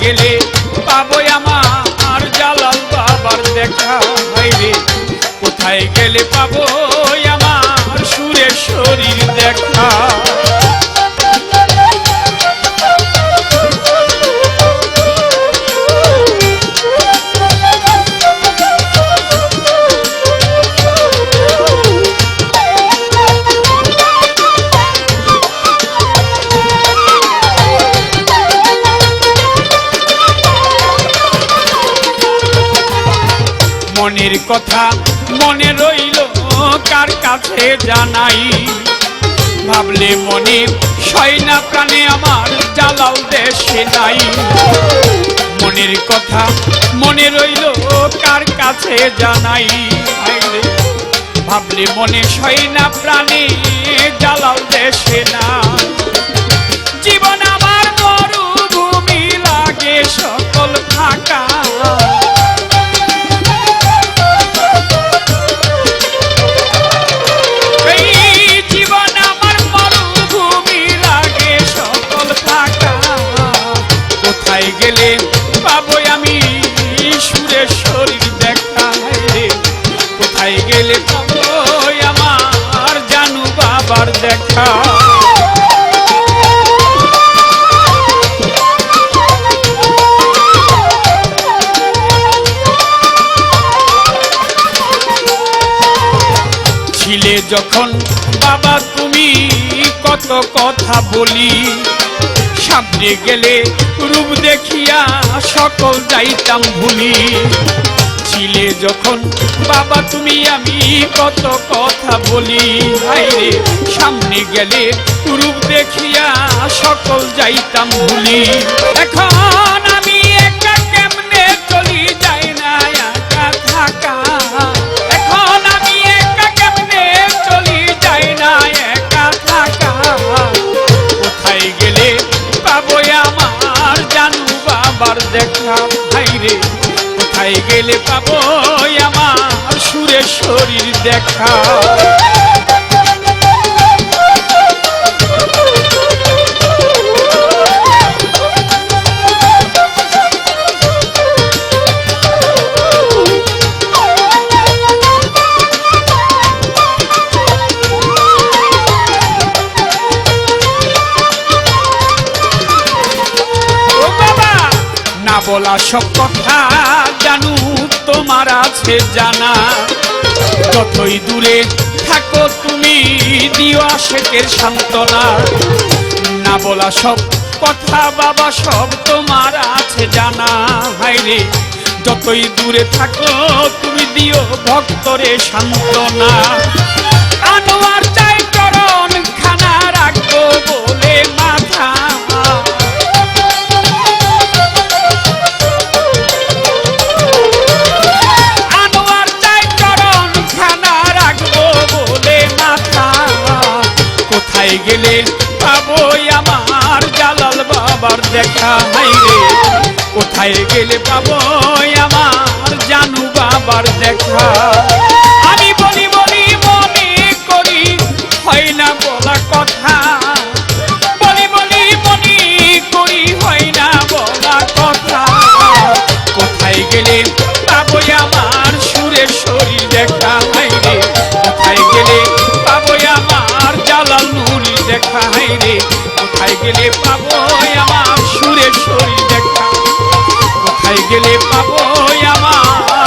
গেলে পাবো আমার জালাল বাবার দেখা হইলে কোথায় গেলে পাবো আমার সুরে শরীর? মনের কথা মনে রইল কার কাছে জানাই। ভাবলে মনে সয়না প্রাণে আমার জ্বালাও দেশে নাই। মনের কথা মনে রইল কার কাছে জানাই। ভাবলে মনে সয়না প্রাণে জ্বালাও দেশে না গেলে আমার জানু বাবার দেখা? ছিলে যখন বাবা তুমি কত কথা বলি, সামনে গেলে রূপ দেখিয়া সকল যাইতাম ভুলি। ছিলে যখন, বাবা তুমি আমি কত কথা বলি। হাইরে সামনে গেলে রূপ দেখিয়া সকল যাইতাম ভুলি এখন গেলে পাবো আমার সুরের শরীর দেখা। বলা সব কথা। জানু তোমার আছে জানা। যতই দূরে থাকো তুমি, দিও আশেকের সান্ত্বনা। না বলা সব কথা, বাবা সব তোমার আছে জানা। হাইরে যতই দূরে থাকো তুমি, দিও ভক্তরে সান্ত্বনা। পাবো আমার জালাল বাবার দেখা হাইরে কোথায় গেলে পাবো আমার জানু বাবার দেখা? দেখাই রে কোথায় গেলে পাবো আমার সুরে শরীর দেখা? কোথায় গেলে পাবো আমার